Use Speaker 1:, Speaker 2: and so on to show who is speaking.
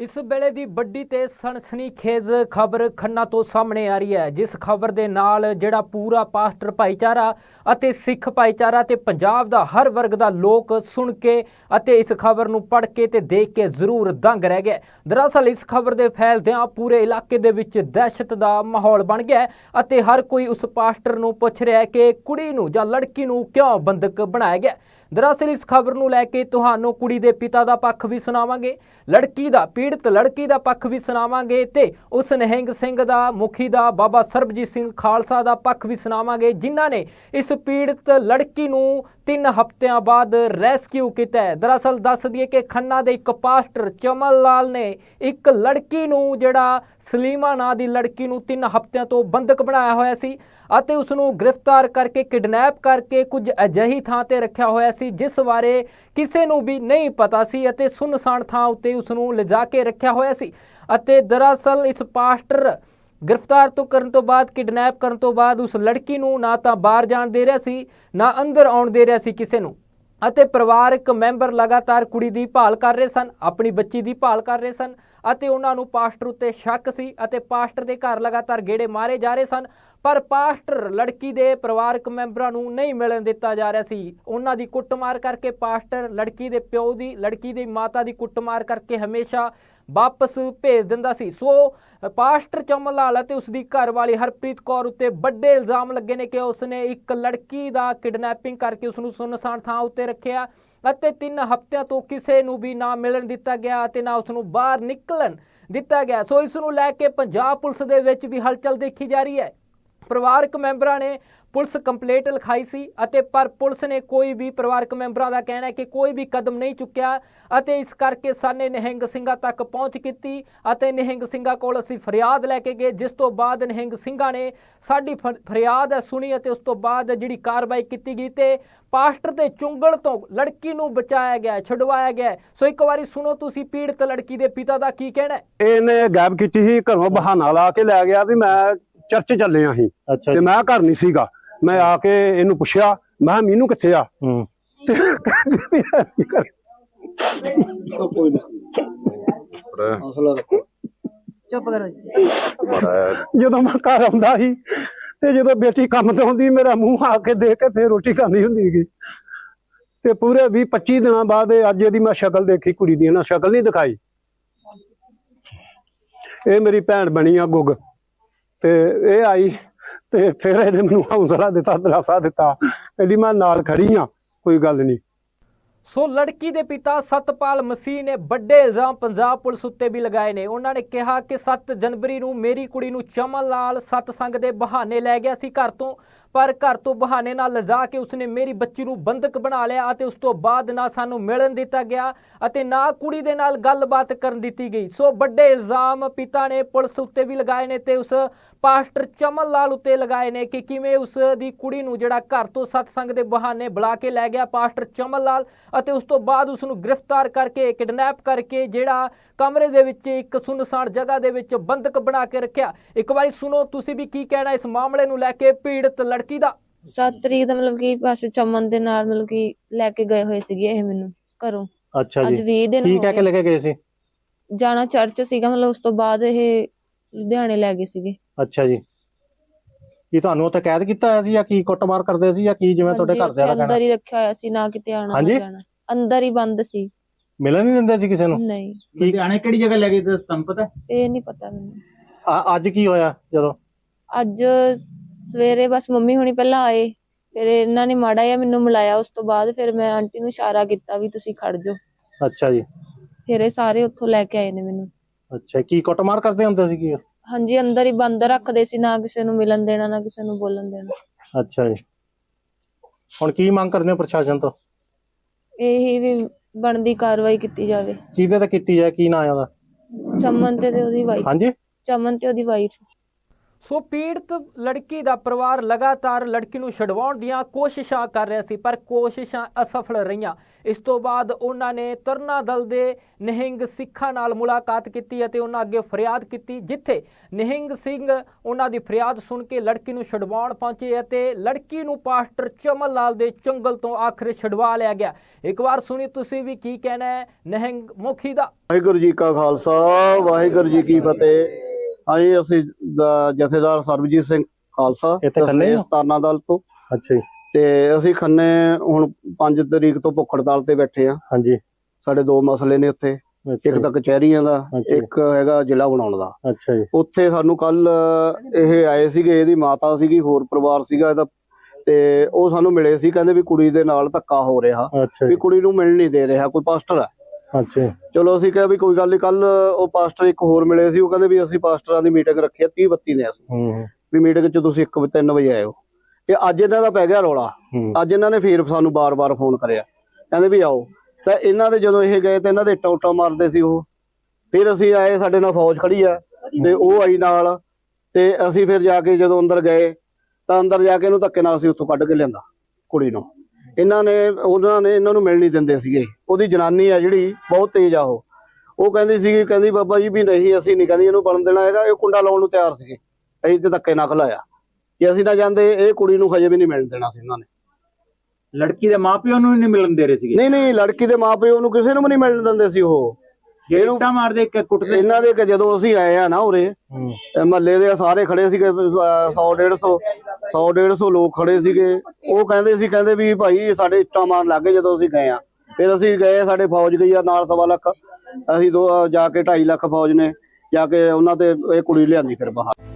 Speaker 1: ਇਸ ਵੇਲੇ ਦੀ ਵੱਡੀ ਤੇ ਸਨਸਨੀਖੇਜ਼ ਖਬਰ ਖੰਨਾ ਤੋਂ ਸਾਹਮਣੇ ਆ ਰਹੀ ਹੈ, ਜਿਸ ਖਬਰ ਦੇ ਨਾਲ ਜਿਹੜਾ ਪੂਰਾ ਪਾਸਟਰ ਭਾਈਚਾਰਾ ਅਤੇ ਸਿੱਖ ਭਾਈਚਾਰਾ ਤੇ ਪੰਜਾਬ ਦਾ ਹਰ ਵਰਗ ਦਾ ਲੋਕ ਸੁਣ ਕੇ ਅਤੇ ਇਸ ਖਬਰ ਨੂੰ ਪੜ੍ਹ ਕੇ ਤੇ ਦੇਖ ਕੇ ਜ਼ਰੂਰ ਦੰਗ ਰਹਿ ਗਏ। ਦਰਅਸਲ ਇਸ ਖਬਰ ਦੇ ਫੈਲਦਿਆਂ ਪੂਰੇ ਇਲਾਕੇ ਦੇ ਵਿੱਚ ਦਹਿਸ਼ਤ ਦਾ ਮਾਹੌਲ ਬਣ ਗਿਆ ਅਤੇ ਹਰ ਕੋਈ ਉਸ ਪਾਸਟਰ ਨੂੰ ਪੁੱਛ ਰਿਹਾ ਹੈ ਕਿ ਕੁੜੀ ਨੂੰ ਜਾਂ ਲੜਕੀ ਨੂੰ ਕਿਉਂ ਬੰਦਕ ਬਣਾਇਆ ਗਿਆ ਦਰਅਸਲ ਇਸ ਖਬਰ ਨੂੰ ਲੈ ਕੇ ਤੁਹਾਨੂੰ ਕੁੜੀ ਦੇ ਪਿਤਾ ਦਾ ਪੱਖ ਵੀ ਸੁਣਾਵਾਂਗੇ, ਲੜਕੀ ਦਾ, ਪੀੜਤ ਲੜਕੀ ਦਾ ਪੱਖ ਵੀ ਸੁਣਾਵਾਂਗੇ ਤੇ ਉਸ ਨਹਿੰਗ ਸਿੰਘ ਦਾ, ਮੁਖੀ ਦਾ, ਬਾਬਾ ਸਰਬਜੀਤ ਸਿੰਘ ਖਾਲਸਾ ਦਾ ਪੱਖ ਵੀ ਸੁਣਾਵਾਂਗੇ, ਜਿਨ੍ਹਾਂ ਨੇ ਇਸ ਪੀੜਤ ਲੜਕੀ ਨੂੰ 3 ਹਫ਼ਤਿਆਂ ਬਾਅਦ ਰੈਸਕਿਊ ਕੀਤਾ ਹੈ। ਦਰਅਸਲ ਦੱਸ ਦਈਏ ਕਿ ਖੰਨਾ ਦੇ ਇੱਕ ਪਾਸਟਰ ਚਮਨ ਲਾਲ ਨੇ ਇੱਕ ਲੜਕੀ ਨੂੰ ਜਿਹੜਾ ਸਲੀਮਾ ਨਾਂ ਦੀ ਲੜਕੀ ਨੂੰ 3 ਹਫ਼ਤਿਆਂ ਤੋਂ ਬੰਦਕ ਬਣਾਇਆ ਹੋਇਆ ਸੀ ਅਤੇ ਉਸ ਨੂੰ ਗ੍ਰਿਫਤਾਰ ਕਰਕੇ, ਕਿਡਨੈਪ ਕਰਕੇ ਕੁਝ ਅਜਿਹੀ ਥਾਂ ਤੇ ਰੱਖਿਆ ਹੋਇਆ ਸੀ, ਜਿਸ ਬਾਰੇ ਕਿਸੇ ਨੂੰ ਵੀ ਨਹੀਂ ਪਤਾ ਸੀ ਅਤੇ ਸੁੰਨਸਾਨ ਥਾਂ ਉੱਤੇ ਉਸ ਨੂੰ ਲਿਜਾ ਕੇ ਰੱਖਿਆ ਹੋਇਆ ਸੀ। ਅਤੇ ਦਰਅਸਲ ਇਸ ਪਾਸਟਰ ਗ੍ਰਿਫਤਾਰ ਤੋਂ ਕਰਨ ਤੋਂ ਬਾਅਦ, ਕਿਡਨੈਪ ਕਰਨ ਤੋਂ ਬਾਅਦ ਉਸ ਲੜਕੀ ਨੂੰ ਨਾ ਤਾਂ ਬਾਹਰ ਜਾਣ ਦੇ ਰਿਹਾ ਸੀ, ਨਾ ਅੰਦਰ ਆਉਣ ਦੇ ਰਿਹਾ ਸੀ ਕਿਸੇ ਨੂੰ। ਅਤੇ ਪਰਿਵਾਰਕ ਮੈਂਬਰ ਲਗਾਤਾਰ ਕੁੜੀ ਦੀ ਭਾਲ ਕਰ ਰਹੇ ਸਨ, ਆਪਣੀ ਬੱਚੀ ਦੀ ਭਾਲ ਕਰ ਰਹੇ ਸਨ। ਅਤੇ ਉਹਨਾਂ ਨੂੰ ਪਾਸਟਰ ਉੱਤੇ ਸ਼ੱਕ ਸੀ ਅਤੇ ਪਾਸਟਰ ਦੇ ਘਰ ਲਗਾਤਾਰ ਗੇੜੇ ਮਾਰੇ ਜਾ ਰਹੇ ਸਨ, ਪਰ ਪਾਸਟਰ ਲੜਕੀ ਦੇ ਪਰਿਵਾਰਕ ਮੈਂਬਰਾਂ ਨੂੰ ਨਹੀਂ ਮਿਲਣ ਦਿੱਤਾ ਜਾ ਰਿਹਾ ਸੀ। ਉਹਨਾਂ ਦੀ ਕੁੱਟਮਾਰ ਕਰਕੇ ਪਾਸਟਰ ਲੜਕੀ ਦੇ ਪਿਓ ਦੀ, ਲੜਕੀ ਦੀ ਮਾਤਾ ਦੀ ਕੁੱਟਮਾਰ ਕਰਕੇ ਹਮੇਸ਼ਾ ਵਾਪਸ ਭੇਜ ਦਿੰਦਾ ਸੀ। ਸੋ, ਪਾਸਟਰ ਚਮਨ ਲਾਲ ਅਤੇ ਉਸ ਦੀ ਘਰਵਾਲੀ ਹਰਪ੍ਰੀਤ ਕੌਰ ਉੱਤੇ ਵੱਡੇ ਇਲਜ਼ਾਮ ਲੱਗੇ ਨੇ ਕਿ ਉਸਨੇ ਇੱਕ ਲੜਕੀ ਦਾ ਕਿਡਨੈਪਿੰਗ ਕਰਕੇ ਉਸ ਨੂੰ ਸੁੰਨਸਾਨ ਥਾਂ ਉੱਤੇ ਰੱਖਿਆ। ਅਤੇ 3 ਹਫ਼ਤਿਆਂ ਤੋਂ ਕਿਸੇ ਨੂੰ ਵੀ ਨਾ ਮਿਲਣ ਦਿੱਤਾ ਗਿਆ ਅਤੇ ਨਾ ਉਸ ਨੂੰ ਬਾਹਰ ਨਿਕਲਣ ਦਿੱਤਾ ਗਿਆ। ਸੋ ਇਸ ਨੂੰ ਲੈ ਕੇ ਪੰਜਾਬ ਪੁਲਿਸ ਦੇ ਵਿੱਚ ਵੀ ਹਲਚਲ ਦੇਖੀ ਜਾ ਰਹੀ ਹੈ। ਪਰਿਵਾਰਕ ਮੈਂਬਰਾਂ ਨੇ ਪੁਲਿਸ ਕੰਪਲੇਂਟ ਲਿਖਾਈ ਸੀ ਅਤੇ ਪਰ ਪੁਲਿਸ ਨੇ ਕੋਈ ਵੀ ਪਰਿਵਾਰਕ ਮੈਂਬਰਾਂ ਦਾ ਕਹਿਣਾ ਹੈ ਕਿ ਕੋਈ ਵੀ ਕਦਮ ਨਹੀਂ ਚੁੱਕਿਆ ਅਤੇ ਇਸ ਕਰਕੇ ਸਾਨੇ ਨਿਹੰਗ ਸਿੰਘਾਂ ਤੱਕ ਪਹੁੰਚ ਕੀਤੀ ਅਤੇ ਨਿਹੰਗ ਸਿੰਘਾਂ ਕੋਲ ਅਸੀਂ ਫਰਿਆਦ ਲੈ ਕੇ ਗਏ, ਜਿਸ ਤੋਂ ਬਾਅਦ ਨਿਹੰਗ ਸਿੰਘਾਂ ਨੇ ਸਾਡੀ ਫ- ਫਰਿਆਦ ਹੈ ਸੁਣੀ ਅਤੇ ਉਸ ਤੋਂ ਬਾਅਦ ਜਿਹੜੀ ਕਾਰਵਾਈ ਕੀਤੀ ਗਈ ਤੇ ਪਾਸਟਰ ਦੇ ਚੁੰਗਲ ਤੋਂ ਲੜਕੀ ਨੂੰ ਬਚਾਇਆ ਗਿਆ, ਛਡਵਾਇਆ ਗਿਆ। ਸੋ ਇੱਕ ਵਾਰੀ ਸੁਣੋ ਤੁਸੀਂ ਪੀੜਤ ਲੜਕੀ ਦੇ ਪਿਤਾ ਦਾ ਕੀ ਕਹਿਣਾ
Speaker 2: ਇਹਨੇ ਗਾਇਬ ਕੀਤੀ ਸੀ, ਘਰੋਂ ਬਹਾਨਾ ਲਾ ਕੇ ਲੈ ਗਿਆ ਵੀ ਮੈਂ ਚਰਚ ਚੱਲੇ ਆਂ ਅਸੀਂ।
Speaker 3: ਅੱਛਾ
Speaker 2: ਤੇ ਮੈਂ ਘਰ ਨਹੀਂ ਸੀਗਾ। ਮੈਂ ਆ ਕੇ ਇਹਨੂੰ ਪੁੱਛਿਆ ਮੈਂ ਕਿਹਾ ਮੀਨੂ ਕਿੱਥੇ ਆ?
Speaker 3: ਹੂੰ।
Speaker 2: ਤੇ ਕਹਿੰਦੀ ਵੀ ਹੈ ਨੀ ਘਰੇ।
Speaker 4: ਚੁੱਪ ਕਰੋ ਜੀ।
Speaker 2: ਜਦੋਂ ਮੈਂ ਘਰ ਆਉਂਦਾ ਸੀ ਤੇ ਜਦੋਂ ਬੇਟੀ ਕੰਮ ਤੋਂ ਆਉਂਦੀ ਮੇਰਾ ਮੂੰਹ ਆ ਕੇ ਦੇਖ ਕੇ ਫੇਰ ਰੋਟੀ ਖਾਂਦੀ ਹੁੰਦੀ ਸੀਗੀ ਤੇ ਪੂਰੇ 20 25 ਦਿਨਾਂ ਬਾਅਦ ਇਹ ਅੱਜ ਇਹਦੀ ਮੈਂ ਸ਼ਕਲ ਦੇਖੀ ਕੁੜੀ ਦੀ ਨਾ ਸ਼ਕਲ ਨਹੀਂ ਦਿਖਾਈ। ਇਹ ਮੇਰੀ ਭੈਣ ਬਣੀ ਆ ਗੁੱਗ। ਤੇ ਇਹ ਆਈ ਤੇ ਫਿਰ ਇਹਨੇ ਮੈਨੂੰ ਹੌਸਲਾ ਦਿੱਤਾ, ਦਿਲਾਸਾ ਦਿੱਤਾ। ਕਹਿੰਦੀ, ਮੈਂ ਨਾਲ ਖੜੀ ਆ, ਕੋਈ ਗੱਲ ਨਹੀਂ।
Speaker 1: ਸੋ ਲੜਕੀ ਦੇ ਪਿਤਾ ਸਤਪਾਲ ਮਸੀਹ ਨੇ ਵੱਡੇ ਇਲਜ਼ਾਮ ਪੰਜਾਬ ਪੁਲਿਸ ਉੱਤੇ ਵੀ ਲਗਾਏ ਨੇ। ਉਹਨਾਂ ਨੇ ਕਿਹਾ ਕਿ 7 ਜਨਵਰੀ ਨੂੰ ਮੇਰੀ ਕੁੜੀ ਨੂੰ ਚਮਨ ਲਾਲ ਸਤਸੰਗ ਦੇ ਬਹਾਨੇ ਲੈ ਗਿਆ ਸੀ ਘਰ ਤੋਂ। ਪਰ ਘਰ ਤੋਂ ਬਹਾਨੇ ਨਾਲ ਲਿਜਾ ਕੇ ਉਸਨੇ ਮੇਰੀ ਬੱਚੀ ਨੂੰ ਬੰਦਕ ਬਣਾ ਲਿਆ ਅਤੇ ਉਸ ਤੋਂ ਬਾਅਦ ਨਾ ਸਾਨੂੰ ਮਿਲਣ ਦਿੱਤਾ ਗਿਆ ਅਤੇ ਨਾ ਕੁੜੀ ਦੇ ਨਾਲ ਗੱਲਬਾਤ ਕਰਨ ਦਿੱਤੀ ਗਈ। ਸੋ ਵੱਡੇ ਇਲਜ਼ਾਮ ਪਿਤਾ ਨੇ ਪੁਲਿਸ ਉੱਤੇ ਵੀ ਲਗਾਏ ਨੇ ਤੇ ਉਸ ਪਾਸਟਰ ਚਮਨ ਲਾਲ ਉੱਤੇ ਲਗਾਏ ਨੇ ਕਿ ਕਿਵੇਂ ਉਸ ਦੀ ਕੁੜੀ ਨੂੰ ਜਿਹੜਾ ਘਰ ਤੋਂ ਸਤਸੰਗ ਦੇ ਬਹਾਨੇ ਬੁਲਾ ਕੇ ਲੈ ਗਿਆ ਪਾਸਟਰ ਚਮਨ ਲਾਲ ਅਤੇ ਉਸ ਤੋਂ ਬਾਅਦ ਉਸ ਨੂੰ ਗ੍ਰਿਫਤਾਰ ਕਰਕੇ, ਕਿਡਨੈਪ ਕਰਕੇ ਜਿਹੜਾ ਕਮਰੇ ਦੇ ਵਿੱਚ ਇੱਕ ਸੁੰਨਸਾਨ ਜਗ੍ਹਾ ਦੇ ਵਿੱਚ ਬੰਦਕ ਬਣਾ ਕੇ ਰੱਖਿਆ। ਇੱਕ ਵਾਰੀ ਸੁਣੋ, ਤੁਸੀਂ ਵੀ ਕੀ ਕਹਿਣਾ ਇਸ ਮਾਮਲੇ ਨੂੰ ਲੈ ਕੇ ਪੀੜਤ ਲੜਕੀ ਦਾ?
Speaker 4: 7 ਤਰੀਕ ਦਾ ਮਤਲਬ ਕਿ ਬਸ ਚਮਨ ਦੇ ਨਾਲ ਮਤਲਬ ਕਿ ਲੈ ਕੇ ਗਏ ਹੋਏ ਸੀਗੇ ਇਹ ਮੈਨੂੰ ਘਰੋਂ।
Speaker 3: ਅੱਛਾ
Speaker 4: ਅੱਜ
Speaker 3: ਜੀ
Speaker 4: 20 ਦਿਨ
Speaker 3: ਕੀ
Speaker 4: ਹੋ
Speaker 3: ਕਹਿ ਕੇ
Speaker 4: ਗਏ।
Speaker 3: ਲੈ ਕੇ ਗਏ ਸੀ?
Speaker 4: ਜਾਣਾ ਚਰਚ ਸੀਗਾ ਮਤਲਬ ਉਸ ਤੋਂ ਬਾਅਦ ਇਹ ਲੁਧਿਆਣੇ ਲੈ ਗਏ ਸੀਗੇ।
Speaker 3: ਅੱਛਾ ਜੀ। ਕੀ ਤੁਹਾਨੂੰ ਉੱਥੇ ਕੈਦ ਕੀਤਾ ਹੋਇਆ ਸੀ ਜਾਂ ਕੀ ਕੁੱਟਮਾਰ ਕਰਦੇ ਸੀ ਜਾਂ ਕੀ ਜਿਵੇਂ ਤੁਹਾਡੇ
Speaker 4: ਹਾਂਜੀ,
Speaker 3: ਘਰਦਿਆਂ ਦਾ
Speaker 4: ਉੱਥੇ ਅੰਦਰ ਹੀ ਰੱਖਿਆ ਹੋਇਆ ਸੀ ਨਾ ਕਿਤੇ ਆਣਾ ਨਾ
Speaker 3: ਹਾਂਜੀ?
Speaker 4: ਜਾਣਾ। ਅੰਦਰ ਹੀ ਬੰਦ ਸੀ।
Speaker 3: ਮਿਲਣ ਨਹੀਂ ਦਿੰਦੇ ਸੀ ਕਿਸੇ ਨੂੰ?
Speaker 4: ਨਹੀਂ।
Speaker 5: ਲੁਧਿਆਣੇ ਕਿਹੜੀ ਜਗ੍ਹਾ ਲੈ ਗਏ ਤੇ ਤੁਹਾਨੂੰ ਪਤਾ? ਹੈ?
Speaker 4: ਇਹ ਨਹੀਂ ਪਤਾ ਮੈਨੂੰ।
Speaker 3: ਆ- ਅੱਜ ਕੀ ਹੋਇਆ ਜਦੋਂ?
Speaker 4: ਅੱਜ ਸਵੇਰੇ ਬਸ ਮੰਮੀ ਹੁਣੀ ਪਹਿਲਾਂ ਆਏ ਫਿਰ ਇਹਨਾਂ ਨੇ ਮਾੜਾ ਜਿਹਾ ਮੈਨੂੰ ਮਿਲਾਇਆ ਉਸ ਤੋਂ ਬਾਅਦ ਫਿਰ ਮੈਂ ਆਂਟੀ ਨੂੰ ਇਸ਼ਾਰਾ ਕੀਤਾ ਵੀ ਤੁਸੀਂ ਖੜ ਜਾਓ।
Speaker 3: ਅੱਛਾ ਜੀ।
Speaker 4: ਫਿਰ ਇਹ ਸਾਰੇ ਉੱਥੋਂ ਲੈ ਕੇ ਆਏ ਨੇ ਮੈਨੂੰ।
Speaker 3: ਅੱਛਾ ਕੀ ਕੁੱਟਮਾਰ ਕਰਦੇ ਹੁੰਦੇ ਸੀ ਕੀ?
Speaker 4: ਹਾਂਜੀ ਅੰਦਰ ਹੀ ਬੰਦ ਰੱਖਦੇ ਸੀ ਨਾ ਕਿਸੇ ਨੂੰ ਮਿਲਣ ਦੇਣਾ ਨਾ ਕਿਸੇ ਨੂੰ ਬੋਲਣ ਦੇਣਾ।
Speaker 3: ਅੱਛਾ ਜੀ। ਹੁਣ ਕੀ ਮੰਗ ਕਰਦੇ ਹੋ ਪ੍ਰਸ਼ਾਸਨ ਤੋਂ?
Speaker 4: ਇਹੀ ਵੀ ਬਣਦੀ ਕਾਰਵਾਈ ਕੀਤੀ ਜਾਵੇ।
Speaker 3: ਕਿਹਦੇ ਤੇ ਕੀਤੀ ਜਾਏ ਕੀ ਨਾਂ ਹੈ ਉਹਦਾ?
Speaker 4: ਚਮਨ ਤੇ ਤੇ ਉਹਦੀ ਵਾਈਫ
Speaker 3: ਹਾਂਜੀ।
Speaker 4: ਚਮਨ ਤੇ ਉਹਦੀ ਵਾਈਫ
Speaker 1: ਸੋ ਪੀੜਤ ਲੜਕੀ ਦਾ ਪਰਿਵਾਰ ਲਗਾਤਾਰ ਲੜਕੀ ਨੂੰ ਛਡਵਾਉਣ ਦੀਆਂ ਕੋਸ਼ਿਸ਼ਾਂ ਕਰ ਰਿਹਾ ਸੀ, ਪਰ ਕੋਸ਼ਿਸ਼ਾਂ ਅਸਫਲ ਰਹੀਆਂ। ਇਸ ਤੋਂ ਬਾਅਦ ਉਹਨਾਂ ਨੇ ਤਰਨਾ ਦਲ ਦੇ ਨਿਹੰਗ ਸਿੱਖਾਂ ਨਾਲ ਮੁਲਾਕਾਤ ਕੀਤੀ ਅਤੇ ਉਹਨਾਂ ਅੱਗੇ ਫਰਿਆਦ ਕੀਤੀ, ਜਿੱਥੇ ਨਿਹੰਗ ਸਿੰਘ ਉਹਨਾਂ ਦੀ ਫਰਿਆਦ ਸੁਣ ਕੇ ਲੜਕੀ ਨੂੰ ਛਡਵਾਉਣ ਪਹੁੰਚੇ ਅਤੇ ਲੜਕੀ ਨੂੰ ਪਾਸਟਰ ਚਮਨ ਲਾਲ ਦੇ ਚੰਗਲ ਤੋਂ ਆਖਰ ਛਡਵਾ ਲਿਆ ਗਿਆ। ਇੱਕ ਵਾਰ ਸੁਣੀ ਤੁਸੀਂ ਵੀ ਕੀ ਕਹਿਣਾ ਹੈ ਨਿਹੰਗ ਮੁਖੀ ਦਾ।
Speaker 6: ਵਾਹਿਗੁਰੂ ਜੀ ਕਾ ਖਾਲਸਾ, ਵਾਹਿਗੁਰੂ ਜੀ ਕੀ ਫਤਿਹ। ਆਏ ਅਸੀਂ ਦ- ਜਥੇਦਾਰ ਸਰਬਜੀਤ ਸਿੰਘ ਖਾਲਸਾ
Speaker 3: ਇੱਥੇ ਖੰਨੇ ਹੋ?
Speaker 6: ਸਤਾਨਾ ਦਲ ਤੋਂ।
Speaker 3: ਅੱਛਾ ਜੀ।
Speaker 6: ਤੇ ਅਸੀਂ ਖੰਨੇ ਹੁਣ 5 ਤਰੀਕ ਤੋਂ ਭੁੱਖ ਹੜਤਾਲ ਤੇ ਬੈਠੇ ਆ।
Speaker 3: ਹਾਂਜੀ।
Speaker 6: ਸਾਡੇ ਦੋ ਮਸਲੇ ਨੇ ਉੱਥੇ।
Speaker 3: ਅੱਛਾ
Speaker 6: ਇੱਕ
Speaker 3: ਜੀ,
Speaker 6: ਤਾਂ ਕਚਹਿਰੀਆਂ ਦਾ
Speaker 3: ਅੱਛਾ।
Speaker 6: ਇੱਕ ਹੈਗਾ ਜ਼ਿਲ੍ਹਾ ਬਣਾਉਣ ਦਾ।
Speaker 3: ਅੱਛਾ ਜੀ।
Speaker 6: ਉੱਥੇ ਸਾਨੂੰ ਕੱਲ ਇਹ ਆਏ ਸੀਗੇ ਇਹਦੀ ਮਾਤਾ ਸੀਗੀ ਹੋਰ ਪਰਿਵਾਰ ਸੀਗਾ ਇਹਦਾ। ਤੇ ਉਹ ਸਾਨੂੰ ਮਿਲੇ ਸੀ ਕਹਿੰਦੇ ਵੀ ਕੁੜੀ ਦੇ ਨਾਲ ਧੱਕਾ ਹੋ ਰਿਹਾ।
Speaker 3: ਅੱਛਾ
Speaker 6: ਵੀ
Speaker 3: ਜੀ
Speaker 6: ਕੁੜੀ ਨੂੰ ਮਿਲ ਨਹੀਂ ਦੇ ਰਿਹਾ ਕੋਈ ਪਾਸਟਰ ਹੈ
Speaker 3: ਅੱਛਾ
Speaker 6: ਚਲੋ ਅਸੀਂ ਕਿਹਾ ਵੀ ਕੋਈ ਗੱਲ ਨਹੀਂ ਕੱਲ ਉਹ ਪਾਸਟਰ ਇੱਕ ਹੋਰ ਮਿਲੇ ਸੀ ਉਹ ਕਹਿੰਦੇ ਵੀ ਅਸੀਂ ਪਾਸਟਰਾਂ ਦੀ ਮੀਟਿੰਗ ਰੱਖੀ ਆ 30 32 ਨੇ ਅਸੀਂ। ਵੀ ਮੀਟਿੰਗ 'ਚ ਤੁਸੀਂ 1 3 ਵਜੇ ਆਇਓ। ਤੇ ਅੱਜ ਇਹਨਾਂ ਦਾ ਪੈ ਗਿਆ ਰੌਲਾ। ਅੱਜ ਇਹਨਾਂ ਨੇ ਫੇਰ ਸਾਨੂੰ ਬਾਰ-ਬਾਰ ਫੋਨ ਕਰਿਆ। ਕਹਿੰਦੇ ਵੀ ਆਓ। ਤਾਂ ਇਹਨਾਂ ਦੇ ਜਦੋਂ ਇਹ ਗਏ ਤੇ ਇਹਨਾਂ ਦੇ ਟੌਟਾ ਮਾਰਦੇ ਸੀ ਉਹ। ਫਿਰ ਅਸੀਂ ਆਏ ਸਾਡੇ ਨਾਲ ਫੌਜ ਖੜੀ ਆ ਤੇ ਉਹ ਆਈ ਨਾਲ। ਤੇ ਅਸੀਂ ਫਿਰ ਜਾ ਕੇ ਜਦੋਂ ਅੰਦਰ ਗਏ ਤਾਂ ਅੰਦਰ ਜਾ ਕੇ ਇਹਨੂੰ ਧੱਕੇ ਨਾਲ ਅਸੀਂ ਉੱਥੋਂ ਕੱਢ ਕੇ ਲਿਆਂਦਾ ਕੁੜੀ ਨੂੰ। ਇਹਨਾਂ ਨੇ ਉਹਨਾਂ ਨੇ ਇਹਨਾਂ ਨੂੰ ਮਿਲ ਨਹੀਂ ਦਿੰਦੇ ਸੀਗੇ। ਉਹਦੀ ਜਨਾਨੀ ਆ ਜਿਹੜੀ ਬਹੁਤ ਤੇਜ਼ ਆ ਉਹ। ਉਹ ਕਹਿੰਦੀ ਸੀਗੀ ਕਹਿੰਦੀ ਬਾਬਾ ਜੀ ਵੀ ਨਹੀਂ ਅਸੀਂ ਨਹੀਂ ਕਹਿੰਦੀ ਇਹਨੂੰ ਬਣਨ ਦੇਣਾ ਹੈਗਾ ਇਹ ਕੁੰਡਾ ਲਾਉਣ ਨੂੰ ਤਿਆਰ ਸੀਗੇ। ਅਸੀਂ ਤੇ ਧੱਕੇ ਨਾਲ ਖਲਾਇਆ। ਕਿ ਅਸੀਂ ਨਾ ਜਾਂਦੇ ਇਹ ਕੁੜੀ ਨੂੰ ਹਜੇ ਵੀ ਨਹੀਂ ਮਿਲਣ ਦੇਣਾ ਸੀ ਇਹਨਾਂ ਨੇ।
Speaker 5: ਲੜਕੀ ਦੇ ਮਾਪਿਓ ਨੂੰ ਨਹੀਂ ਮਿਲਣ ਦੇ ਰਹੇ ਸੀਗੇ?
Speaker 6: ਨਹੀਂ ਨਹੀਂ ਲੜਕੀ ਦੇ ਮਾਪਿਓ ਨੂੰ ਕਿਸੇ ਨੂੰ ਵੀ ਨਹੀਂ ਮਿਲਣ ਦਿੰਦੇ ਸੀ ਉਹ।
Speaker 5: ਜਿਹੜੇ ਮਾਰਦੇ ਕਿ ਕੁੱਟਦੇ?
Speaker 6: ਇਹਨਾਂ ਦੇ ਕਿ ਜਦੋਂ ਅਸੀਂ ਆਏ ਆ ਨਾ ਉਰੇ ਮਹੱਲੇ ਦੇ ਸਾਰੇ ਖੜੇ ਸੀਗੇ 100 150 100 150 ਲੋਕ ਖੜੇ ਸੀਗੇ। ਉਹ ਕਹਿੰਦੇ ਸੀ, ਕਹਿੰਦੇ ਵੀ ਭਾਈ ਸਾਡੇ ਇੱਟਾਂ ਮਾਰਨ ਲੱਗੇ ਜਦੋਂ ਅਸੀਂ ਗਏ ਆ ਫਿਰ ਅਸੀਂ ਗਏ ਸਾਡੇ ਫੌਜ ਗਈ ਆ ਨਾਲ ਸਵਾ ਲੱਖ। ਅਸੀਂ ਦੋ, ਜਾ ਕੇ 2.5 ਲੱਖ ਫੌਜ ਨੇ, ਜਾ ਕੇ ਉਹਨਾਂ ਤੇ ਇਹ ਕੁੜੀ ਲਿਆਂਦੀ ਫਿਰ ਬਾਹਰ।